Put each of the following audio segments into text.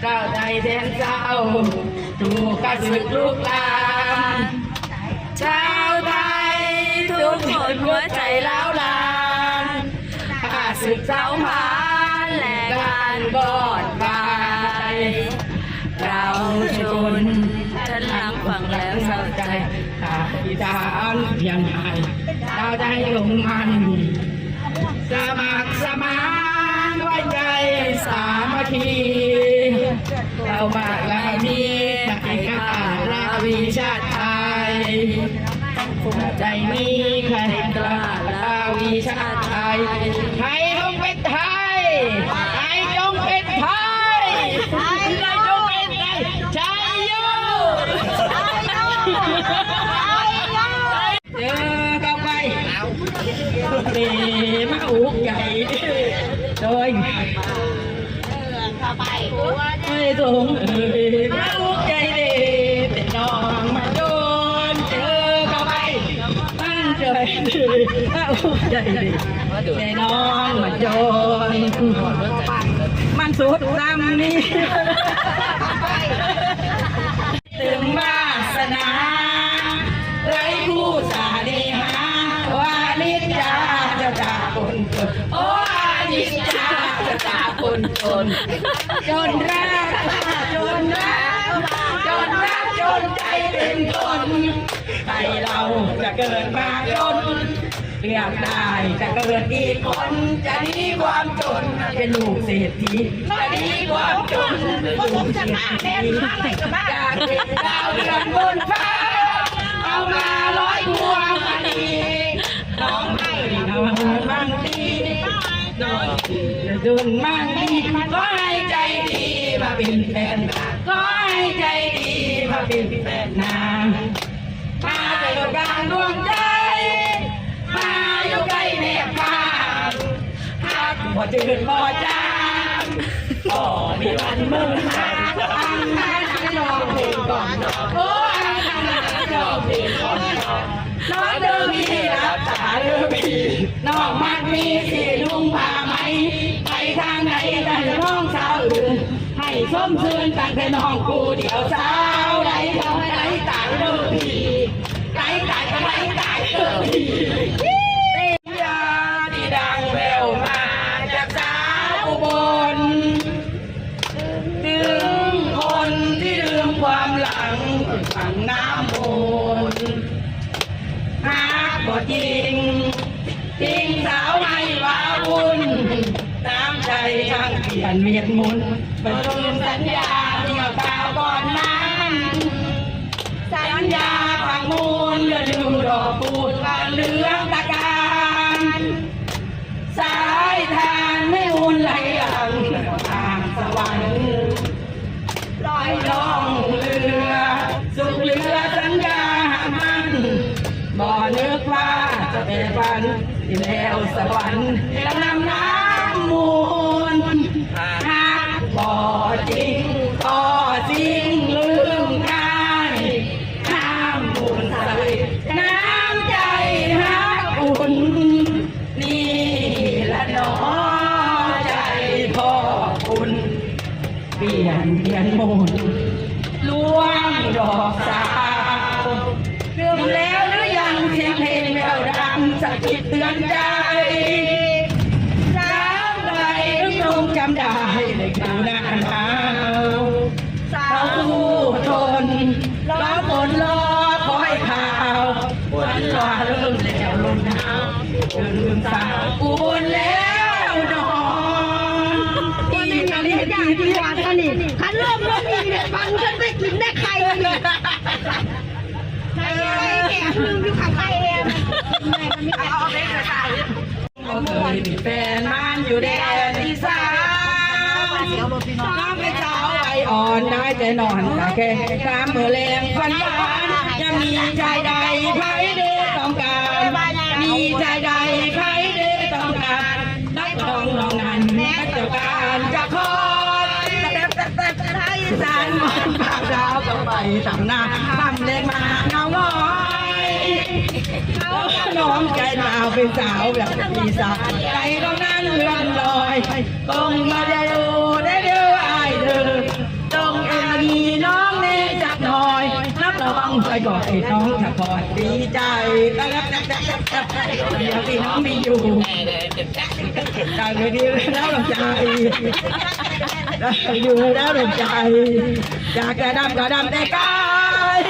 เจ้าใจแทนเจ้าถูกกระสึกลูกลานชาวไทยทุกคนหัวใจล้าวลานข้าศึกเจ้าพานและการบอดบายเราชนฉันลังฟังแล้วเศร้าใจขาพิธานยังไงเราได้ลงมันสมัครสมานไว้ใจ สามัคคีเรามาลาดีให้ข้าลาวิชาไทยใจมีใครกล้าลาวิชาไทยไทยจงเป็นไทยไทยจงเป็นไทยไทยจงเป็นไทยชัยโยเจอเข้าไปเดมาอุกใหญ่โดย ไม่ตรงเอ้ยมาอุกใหญ่เดแต่น้องมาโดนเจอเข้าไปมันเจอมาอุกใหญ่เดแต่น้องมาโดนมันสุดซ้ำนี่ถึงวาสนาไรคู่สาดีหาวานิจจาจะจากคนจนโอ้อานิจจาจะจากคนจนจนรักจนรักจนรักจนใจ เป็นคนใครเราจะเกิดมาจนเรียกได้จะเกิดอีกคนจะหนีความจนเป็นลูกเศรษฐีจะหนีความจนเป็นลูกเศรษฐีจากเด็กดาวเดือนบนฟ้าเอามาร้อยพวงมันดีน้องให้เราบางทีน้องดุนบางทีก็ให้ใจดีมาเป็นแฟนก็ให้ใจดี เป็นแฟนนางมาเจอกลางดวงใจ มาอยู่ใกล้แนบพานหากพอจืดพอจางก็มีวันเมื่อหาอันนั้นรอมเพลงก่อนโอ้อันนั้นรอเพลงก่อนน้องเดิมมีรับตาเดิมมีน้องมักมีสีลุงพาไหมไปทางไหนแต่น้องสาวอื่นให้ส้มซื่นตั้งแต่น้องกูเดียวสาว แล้วสวรรค์แล้วนำน้ำมูลหากบ่จริงก็จริงลืมง่ายน้ำบุญใสน้ำใจฮักอุ่นนี่ละหนอใจพ่อคุณเปลี่ยนเปลี่ยนมดล่วงดอกสาวเรื่องแล้ว ดัง นได้แต่นอนตาแค่กามมือแรงฟันหวานจะมีใจใดใครเด้ต้องการ มีใจใดใครเด้ต้องการนักทองน้องนั้นนักเจ้าการจะคอยแต่แต่แต่แต่ไทยสานมันปากดาวต้องไปทำหน้าทำเล็กมาเงาง้อยน้องใจหนาวเป็นสาวแบบปีศาจใจตรงนั้นเลื่นลอยต้องมาได้ นับระวังใจก่อนไอ้น้องจะคอยดีใจต่แล้วแต่แต่แต่เดี๋ยวที่น้องมีอยู่ใจไม่ดีแล้วหลงใจอยู่แล้วหลงใจอยากจะดำก็ดำแต่กาย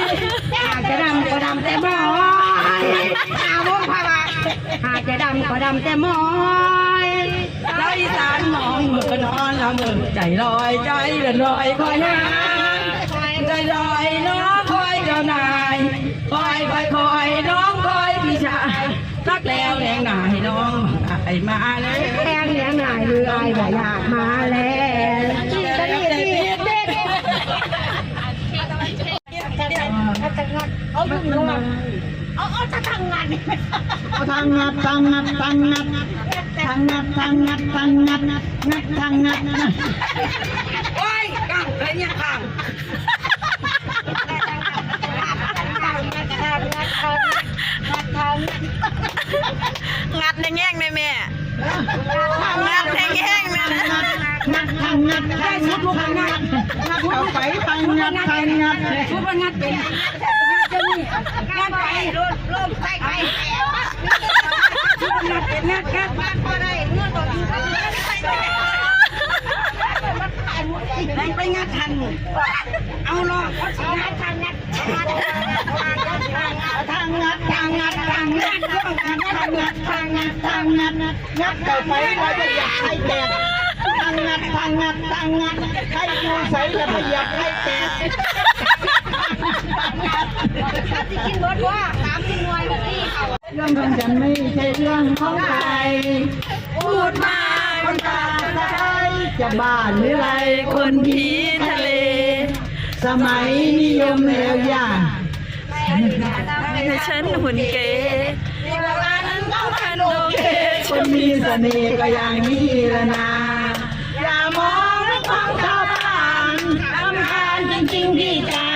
อยากจะดำก็ดำแต่บ่อยหาโมงพาราหากจะดำก็ดำแต่มอยใจสานมองเมื่อนอนละเมื่อใจลอยใจเดินลอยคอยหานใจลอยนองคอย อ้มาเลยแทงเลี้ยนายหรือไอายบ่อยากมาแล้วกินกันนี่ดีเด็ดเอาอยู่ลงมาเอาเอาจะทำงงานทางงัดทางงัดทางงัดทางงัดทางงัดทางงัดงัดทางงัดนโอ้ยกังอะไรเนี่ยกังงัด ในแง่งเลยแม่งัดในแง่งเลยนะงัดทางงัดทางงัดทางงัดงัดเขาไปทางงัดทางงัดทุกคนงัดเป็นงัดไปลมใส่ไปงัดเป็นงัดงัดบ้านพอได้เงื่อนต่อดีไปงัดทันเอาลองทางงัด ทางงัดทางงัดทางงัดทางงัดทางงัดทางงัดทางงัดงัดเข้าไปแล้วจะอยากให้แตกทางงัดทางงัดทางงัดให้ดูใสแล้วไม่อยากให้แตกกินรถว่าสามสิบหน่วยแบบนี้เขาเรื่องของฉันไม่ใช่เรื่องของใครพูดมาคนตาใครจะบ้านหรือไรคนผีทะเล สมัยนิยมแล้วย่า ห้ฉันหุ่นเก๋ต้องคันโอเคคนมีเสน่ห์ก็อย่างนี้ละนาอย่ามองและความชาวบ้านลำคาญจริงๆพี่จ๋า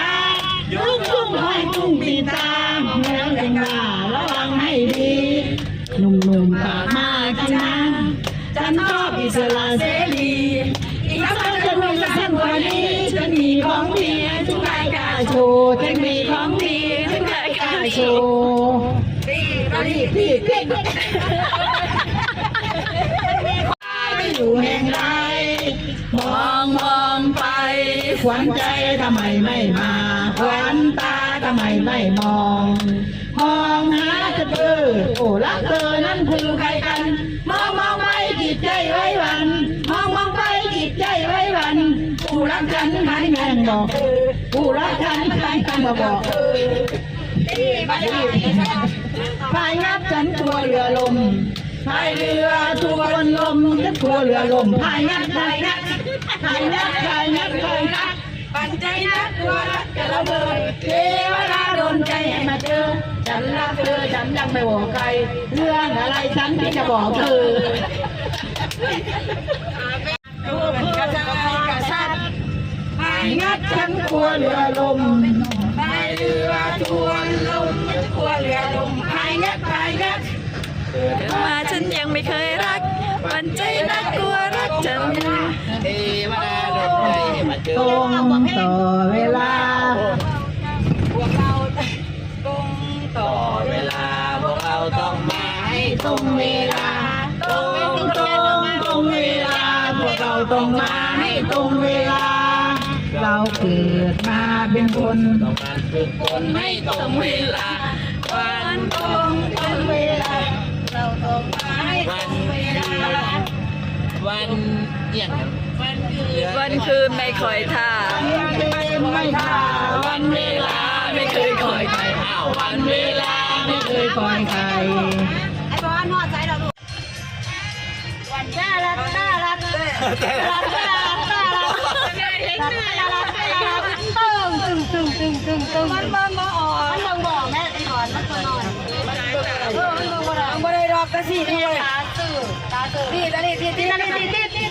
ยุกยุ่งคอยจุ้งปีตาแล้วเองว่าระวังให้ดีหนุ่มๆปากมากจังนะฉันชอบอิสระเสรีอีกสักจะมีสักกว่านี้ฉันมีของดีฉันไม่กล้าโชว์ฉันมี นไม่กล้าโชว์พี่พี่พี่ไม่อยู่แห่งไรมองมองไปขวัญใจทำไมไม่มาขวัญตาทำไมไม่มองมองหาจะเจอโอ้รักเธอนั้นคือใครกัน มองมองไปจิตใจไว้วัน มองมองไปจิตใจไว้วันผู้รักฉันใครแม่งบอกเออผู้รักฉันใครกันมาบอกเออ พายงับฉันตัวเรือลมพายเรือทวนลมฉันตัวเรือลมพายงับพายงับพายงับพายงับพายงับปันใจนักตัวรักจะระเบิดเทวดาโดนใจให้มาเจอฉันรักเธอฉันยังไม่บอกใคร เรื่องอะไรฉันที่จะบอกเธอดูเป็นกระชายกระชับไปงัดฉันกลัวเรือลมไป เรือทวนลมกลัวเรือลมพายงัดพายงัดเกิดมาฉันยังไม่เคยรักหวันใจนักกลัวรักจังเทวดาดนใจมาเจตอรงต่อเวลาพวกเราตรงต่อเวลาพวกเราต้องมาให้ตรงเวลาตรงตรงตรงเวลาพวกเราต้องมาให้ตรงเวลา เราเกิดมาเป็นคนต้องกา ทุกคนไม่ตรงเวลา วันตรงตรนเวลา เราตรงไปวันเวลา วันเอียงวันคืนวันคืนไม่คอยท่า ไม่ท่าวันเวลาไม่เคยคอยใครอาวันเวลาไม่เคยคอยใครไอ้บอลนอใจเราดูวันน่ารักน่ารักน่ารักน่ารักน่ารักน่ารัก งตึงตึงตึงตึงมันมันบ่ออกมันต้องบอแม่ไอ้ก่อนมันตัวนอนเออมันบ่ได้บ่ได้ดอกกระสีด้วยตาสื่อตาสื่อนี่ตานี่ที่ที่นี่นี่นี่